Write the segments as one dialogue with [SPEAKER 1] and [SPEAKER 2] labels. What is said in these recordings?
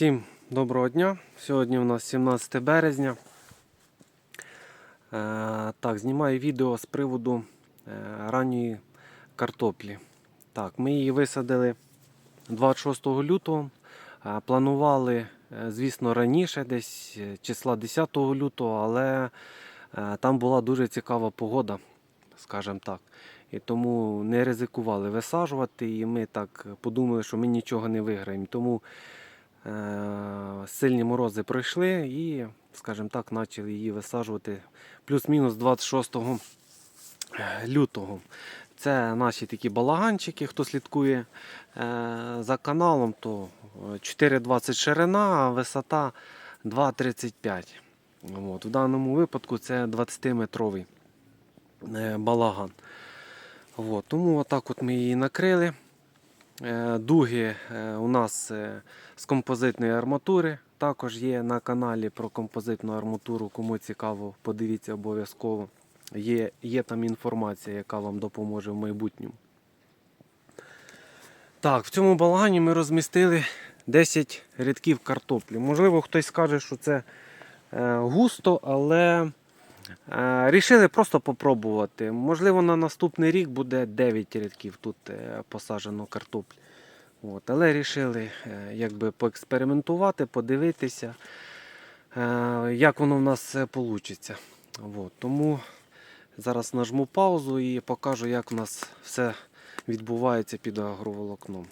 [SPEAKER 1] Всім доброго дня. Сьогодні у нас 17 березня. Е, так, знімаю відео з приводу е, ранньої картоплі. Так, ми її висадили 26 лютого. Е, планували, звісно, раніше, десь числа 10 лютого, але там була дуже цікава погода, скажімо так. І тому не ризикували висаджувати, і ми так подумали, що ми нічого не виграємо. Тому Сильні морози пройшли і, скажімо так, почали її висаджувати плюс-мінус 26 лютого. Це наші такі балаганчики, хто слідкує е, за каналом, то 4,20 ширина, а висота 2,35. От. В даному випадку це 20-метровий е, балаган. От. Тому отак от ми її накрили. Е, Дуги е, у нас е, з композитної арматури. Також є на каналі про композитну арматуру. Кому цікаво, подивіться обов'язково. Є, є там інформація, яка вам допоможе в майбутньому. Так, в цьому балагані ми розмістили 10 рядків картоплі. Можливо, хтось скаже, що це густо, але рішили просто попробувати. Можливо, на наступний рік буде 9 рядків тут е, посаджено картоплі. От, але вирішили е, якби поекспериментувати, подивитися, е, як воно в нас вийде. От, тому зараз нажму паузу і покажу, як у нас все відбувається під агроволокном.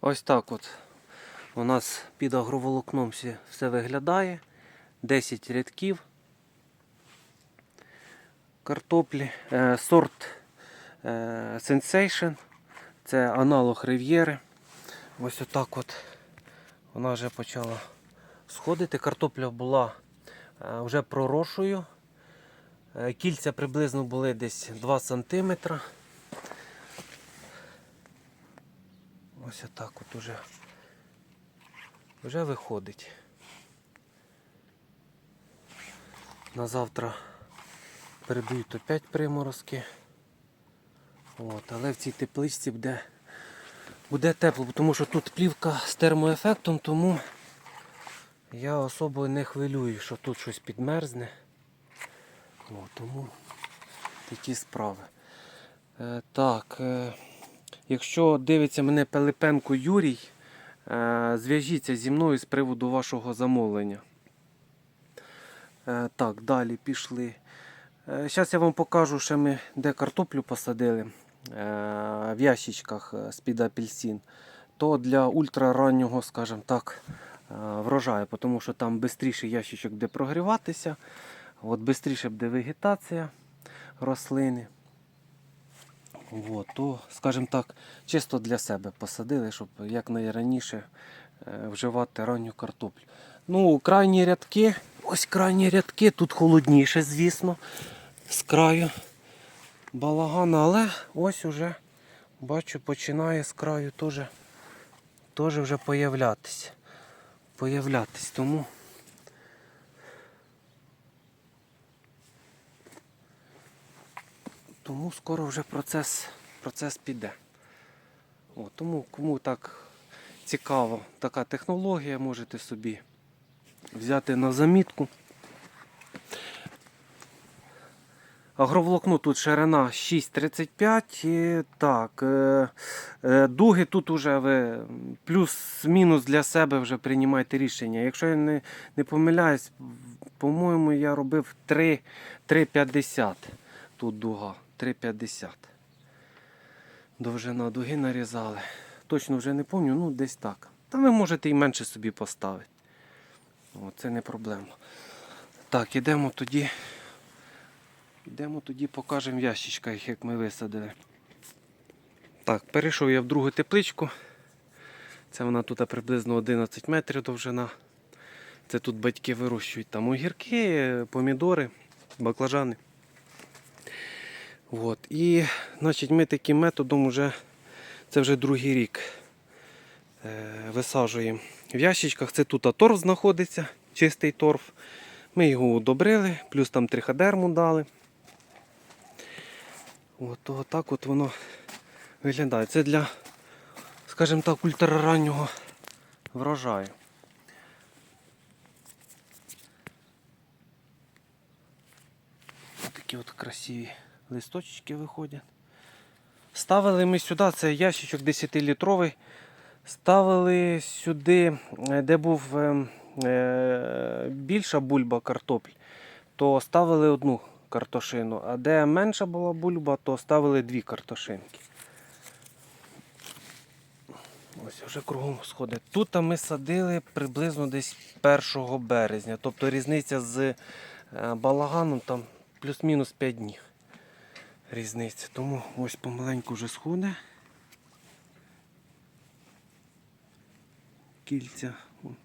[SPEAKER 1] Ось так от у нас під агроволокном все виглядає. 10 рядків картоплі. Е, сорт е, Sensation. Це аналог рив'єри. Ось отак от вона вже почала сходити. Картопля була е, вже проросшою. Е, Кільця приблизно були десь 2 см. Ось отак от уже, вже виходить. На завтра передають опять приморозки. От, але в цій тепличці буде, буде тепло, тому що тут плівка з термоефектом, тому я особо не хвилюю, що тут щось підмерзне. От, тому такі справи. Е, так, е, якщо дивиться мене Пилипенко Юрій, е, зв'яжіться зі мною з приводу вашого замовлення. Е, так, далі пішли. Зараз я вам покажу, що ми де картоплю посадили е, в ящичках е, з-під апельсин. То для ультрараннього, скажімо так, е, врожаю, тому що там швидше ящичок буде прогріватися, от швидше буде вегетація рослини. От, то, скажімо так, чисто для себе посадили, щоб якнайраніше е, вживати ранню картоплю. Ну, крайні рядки, ось крайні рядки, тут холодніше, звісно, з краю балагана, але ось уже бачу, починає з краю теж, теж вже появлятися. Появлятись, тому тому скоро вже процес, процес піде. От, тому кому так цікаво така технологія, можете собі взяти на замітку. Агроволокно тут ширина 6,35. Так, е, е, дуги тут вже ви плюс-мінус для себе вже приймайте рішення. Якщо я не, не помиляюсь, по-моєму, я робив 3,50 тут дуга. 3,50. Довжина дуги нарізали. Точно вже не пам'ятаю, ну десь так. Та ви можете і менше собі поставити. Це не проблема. Так, ідемо тоді. Йдемо тоді покажемо в ящичках, як ми висадили. Так, перейшов я в другу тепличку. Це вона тут приблизно 11 метрів довжина. Це тут батьки вирощують там огірки, помідори, баклажани. От. І значить, ми таким методом вже, це вже другий рік висаджуємо. В ящичках це тут торф знаходиться, чистий торф. Ми його удобрили, плюс там триходерму дали. От, отак от воно виглядає. Це для, скажімо так, ультрараннього врожаю. Такі от красиві листочки виходять. Ставили ми сюди, це ящичок 10-літровий. Ставили сюди, е, де був е, е, більша бульба картопль, то ставили одну картошину, а де менша була бульба, то ставили дві картошинки. Ось вже кругом сходить. Тут ми садили приблизно десь 1 березня. Тобто різниця з балаганом там плюс-мінус 5 днів. Різниця. Тому ось помаленьку вже сходить. Кільця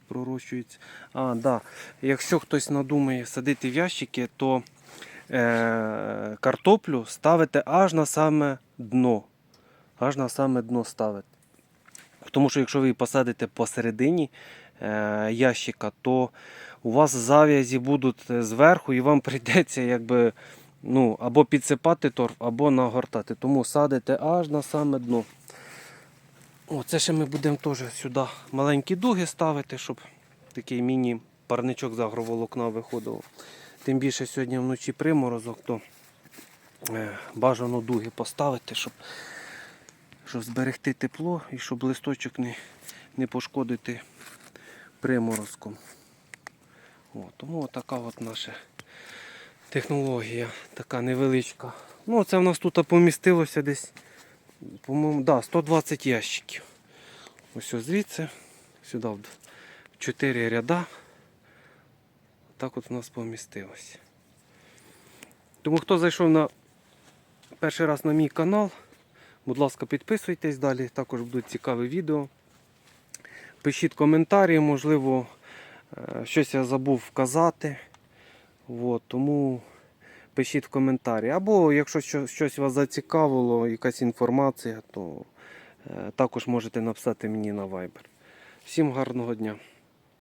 [SPEAKER 1] пророщуються. А, да. Якщо хтось надумає садити в ящики, то е, картоплю ставите аж на саме дно. Аж на саме дно ставите. Тому що якщо ви її посадите посередині е, ящика, то у вас зав'язі будуть зверху і вам прийдеться якби, ну, або підсипати торф, або нагортати. Тому садите аж на саме дно. О, це ще ми будемо теж сюди маленькі дуги ставити, щоб такий міні-парничок з агроволокна виходив. Тим більше сьогодні вночі приморозок, то е, бажано дуги поставити, щоб щоб зберегти тепло і щоб листочок не, не пошкодити приморозком. О, тому така от наша технологія, така невеличка. Ну, це в нас тут помістилося десь, по-моєму, да, 120 ящиків. Ось звідси, сюди в 4 ряда. Так от у нас помістилося. Тому хто зайшов на перший раз на мій канал, Будь ласка, підписуйтесь далі, також будуть цікаві відео. Пишіть коментарі, можливо, е, щось я забув вказати. От, тому пишіть в коментарі. Або якщо щось вас зацікавило, якась інформація, то е, також можете написати мені на Viber. Всім гарного дня!